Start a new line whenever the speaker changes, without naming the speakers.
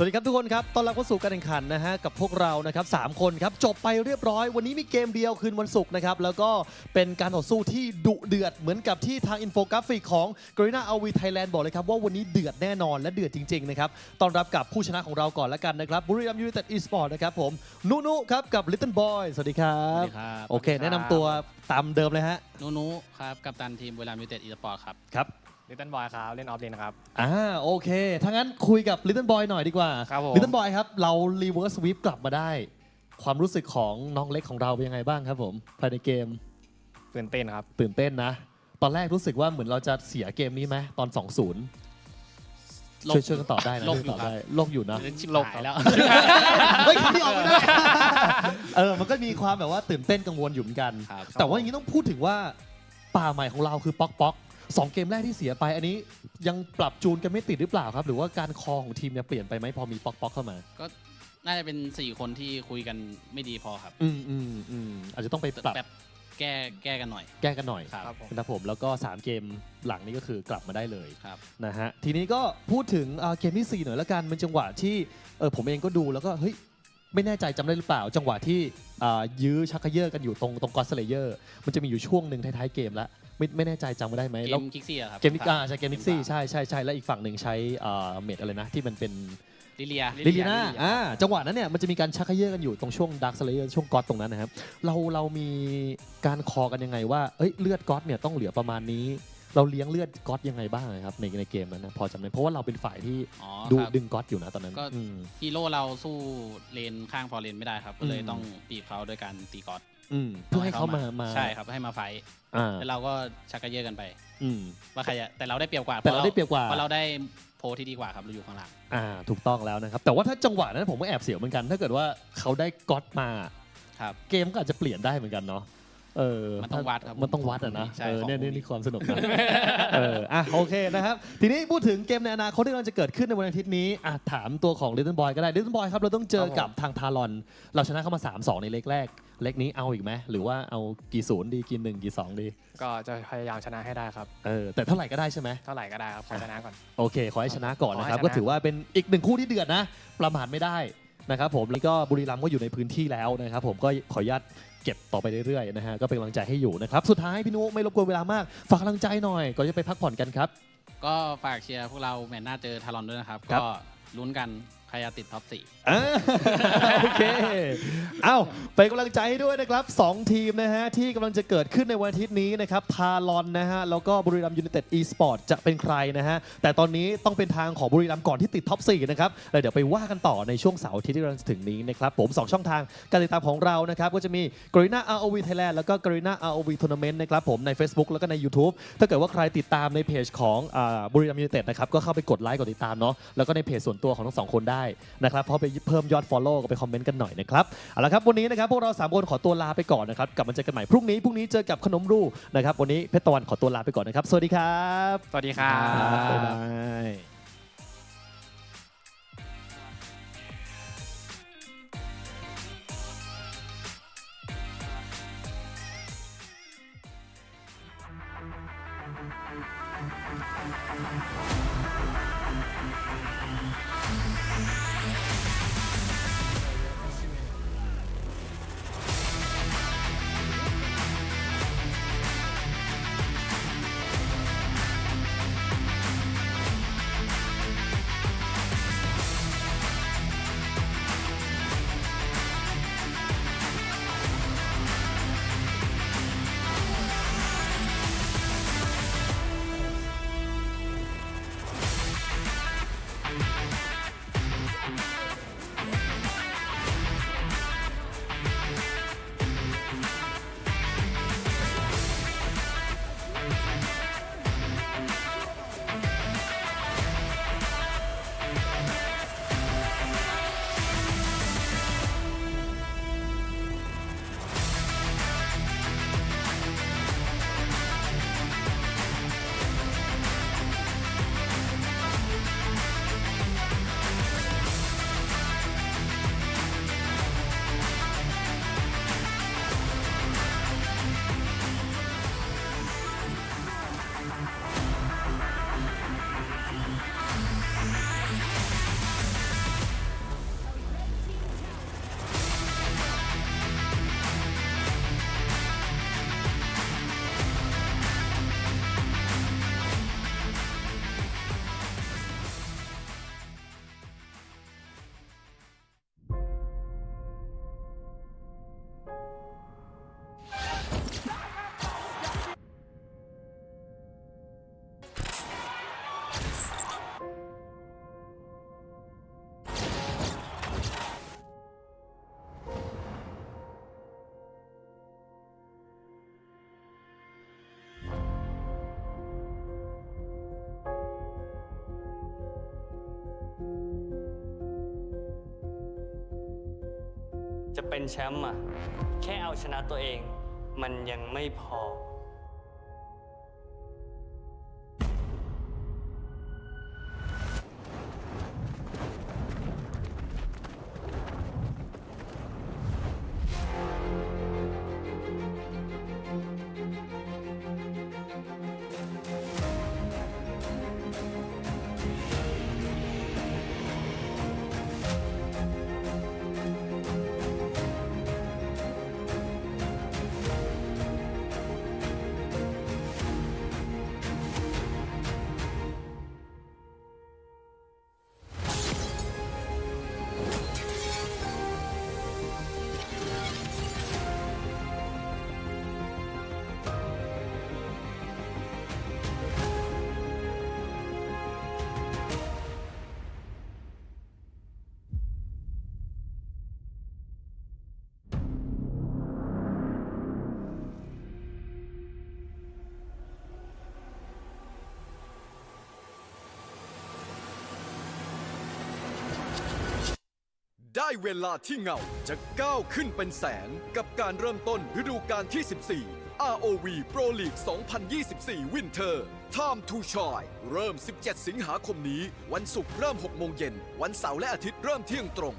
สวัสดีครับทุกคนครับต้อนรับเข้าสู่การแข่งขันนะฮะกับพวกเรานะครับสามคนครับจบไปเรียบร้อย วันนี้มีเกมเดียวคืนวันศุกร์นะครับแล้วก็เป็นการต่อสู้ที่ดุเดือดเหมือนกับที่ทางอินโฟกราฟิกของ g r e n a a w i Thailand บอกเลยครับว่าวันนี้เดือดแน่นอนและเดือดจริงๆนะครับต้อนรับกับผู้ชนะของเราก่อนแล้วกันนะครับบุรีรัมย์ยูไนเต็ดอีสปอร์ตนะครับผมนุนุครับกับ Little Boy สวัสดีครับ
สวัสดีครับ
โอเค แนะนำตัวตามเดิมเลยฮะ
นูนูครับกัปตันทีมบุรีรัมย์ยูไนเต็ดอีสปอร์ตครับ
ครับ
ลิตเติ้ลบอยครับ เล่นออฟเลนครับ
อ่าโอเคถ้างั้นคุยกับ Little Boy หน่อยดีกว่า
ครับผม
Little Boy ครับ เรา reverse sweep กลับมาได้ ความรู้สึกของน้องเล็กของเราเป็นยังไงบ้างครับผมภายในเกม
ตื่นเต้นครับ
ตื่นเต้นนะ ตอนแรกรู้สึกว่าเหมือนเราจะเสียเกมนี้ไหมตอน 2-0
โลก
ช่วยช่วยกันตอบได้นะ
โลก
ช่วย
อยู่
ตอบ
ครับ
ได้โลกอยู่นะ
ชิบ
โลก
หายแล้ว
เฮ้ยคำนี้ออกไม่ได้ เออ มันก็มีความแบบว่าตื่นเต้นกังวลอยู่เหมือนกัน
ครับ
แต่ว่าอย่างนี้ต้องพูดถึงว่าป่าใหม่ของเราคือป๊อกป๊อก สองเกมแรกที่เสียไปอันนี้ยังปรับจูนกันไม่ติดหรือเปล่าครับ หรือว่าการคอของทีมเนี่ยเปลี่ยนไปไหมพอมีป๊อกป๊อกเข้ามา
ก็น่าจะเป็น4คนที่คุยกันไม่ดีพอครับ
อืมอืมอืมอาจจะต้องไปปรับ
แบบแก้แก้กันหน่อย
แก้กันหน่อย
ครับ
ครับผม
นะครับผมแล้วก็ 3 เกมหลังนี้ก็คือกลับมาได้เลย
ครับ
นะฮะทีนี้ก็พูดถึงเอ่อเกมที่ 4 หน่อยละกันเป็นจังหวะที่เออผมเองก็ดูแล้วก็เฮ้ย ไม่แน่ใจจำได้หรือเปล่า จังหวะที่อ่ายื้อชักเขย่อกันอยู่ตรงตรงกอสเลเยอร์มันจะมีอยู่ช่วงหนึ่งท้ายๆเกมแล้วไม่ไม่แน่ใจจำไม่ได้ไหม
เก
แล้ว
มคิกซี่อะครับ
เกมนิกอ่าใช่เกมนิกซี่ใช่ใช่ใช่แล้วอีกฝั่งหนึ่งใช้อ่าเมดอะไรนะ ที่มันเป็น
ลิเลีย
ลิลีน่าอ่าจังหวะนั้นเนี่ยมันจะมีการชักเขย่อกันอยู่ตรงช่วงดาร์คสเลเยอร์ช่วงก๊อตตรงนั้นนะครับ เราเรามีการคอกันยังไงว่าเอ้ยเลือดก๊อตเนี่ยต้องเหลือประมาณนี้ เราเลี้ยงเลือดก๊อตยังไงบ้างครับในในเกมนั้นนะพอจำได้เพราะว่าเราเป็นฝ่ายที่
อ๋อ
ดู
ครับ
ดึงก๊อตอยู่นะตอนนั้น
ก็
อืม
ฮีโร่เราสู้เลนข้างพอเลนไม่ได้ครับ ก็เลย
อืม
ต้องปีบเขาด้วยการตีกอด
อืมเพื่อให้เขามามา
ใช่ครับให้มาไฟท์
อ่า
แล้วเราก็ชักกระเยอะกันไป
อืม
ว่าใครจะแต่เราได้เปรียบกว่า
แต่เราได้เปรียบกว่า
เพราะเราได้โพลที่ดีกว่าครับเราอยู่ข้างหลัง
อ่าถูกต้องแล้วนะครับ แต่ว่าถ้าจังหวะนั้นผมก็แอบเสียวเหมือนกัน ถ้าเกิดว่าเขาได้ก๊อตมา
ครับ
เกมก็อาจจะเปลี่ยนได้เหมือนกันเนาะ เออ
มันต้องวัดครับ
มันต้องวัดอะนะ
ใช่
เออ
ของ
เนี่ย
พวกนี้
นี่นี่ความสนุกนะเอออะโอเคนะครับ ทีนี้พูดถึงเกมในอนาคตที่กำลังจะเกิดขึ้นในวันอาทิตย์นี้อะถามตัวของ Little Boy ก็ได้ Little Boy ครับ เราต้องเจอกับทางทารอน เราชนะเข้ามา 3-2 ในเล็กแรก เล็กนี้เอาอีกไหมหรือว่าเอากี่ศูนย์ดีกี่หนึ่งกี่สองดี
ก็จะพยายามชนะให้ได้ครับ
เออแต่เท่าไหร่ก็ได้ใช่ไหม
เท่าไหร่ก็ได้ครับขอชนะก่อน
โอเค ขอให้ชนะก่อนนะครับ
ขอให้ชนะ
ก็ถือว่าเป็นอีกหนึ่งคู่ที่เดือดนะ ประมาทไม่ได้ นะครับผมแล้วก็บุรีรัมย์ก็อยู่ในพื้นที่แล้วนะครับผมก็ขออนุญาตเก็บต่อไปเรื่อยๆนะฮะก็เป็นกำลังใจให้อยู่นะครับสุดท้ายพี่นุไม่รบกวนเวลามากฝากกำลังใจหน่อยก่อนจะไปพักผ่อนกันครับ
ก็ฝากเชียร์พวกเราแมตช์หน้าเจอทารอนด้วยนะครับ
ครับ
ก็ลุ้นกัน ใครจะติดท็อปสี่
อ่าโอเค เอ้าเป็นกำลังใจให้ด้วยนะครับ 2 ทีมนะฮะ ที่กำลังจะเกิดขึ้นในวันอาทิตย์นี้นะครับทารอนนะฮะ แล้วก็บุรีรัมย์ยูไนเต็ดอีสปอร์ตจะเป็นใครนะฮะ แต่ตอนนี้ต้องเป็นทางของบุรีรัมย์ก่อนที่ติดท็อป 4 นะครับแล้วเดี๋ยวไปว่ากันต่อในช่วงเสาร์อาทิตย์ที่กำลังจะถึงนี้นะครับผม 2 ช่องทางการติดตามของเรานะครับ ก็จะมี g r e n a ROV Thailand แล้วก็ g r e n a ROV Tournament นะครับผมใน Facebook แล้วก็ใน YouTube ถ้าเกิดว่าใครติดตามในเพจของอ่าบุรีรัมย์ยูไนเต็ดนะครับก็เข้าไปกดไลค์กดติดตามเนาะแล้วก็ในเพจส่วนตัวของทั้งสองคนได้ได้นะครับเพราะไปเพิ่มยอด Follow กับไปคอมเมนต์กันหน่อยนะครับเอาละครับวันนี้นะครับพวกเรา3คนขอตัวลาไปก่อนนะครับกลับมาเจอกันใหม่พรุ่งนี้พรุ่งนี้เจอกับขนมรูนะครับวันนี้เพชรตะวันขอตัวลาไปก่อนนะครับสวัสดีครับ
สวัสดีครับ๊า
ยบาบ ย Thank you.
เป็นแชมป์อะแค่เอาชนะตัวเอง มันยังไม่พอ
ได้เวลาที่เงาจะก้าวขึ้นเป็นแสน กับการเริ่มต้นฤดูกาลที่ 14 ROV Pro League 2024 Winter Time to Shine เริ่ม 17 สิงหาคมนี้ วันศุกร์เริ่ม 6 โมงเย็น วันเสาร์และอาทิตย์เริ่มเที่ยงตรง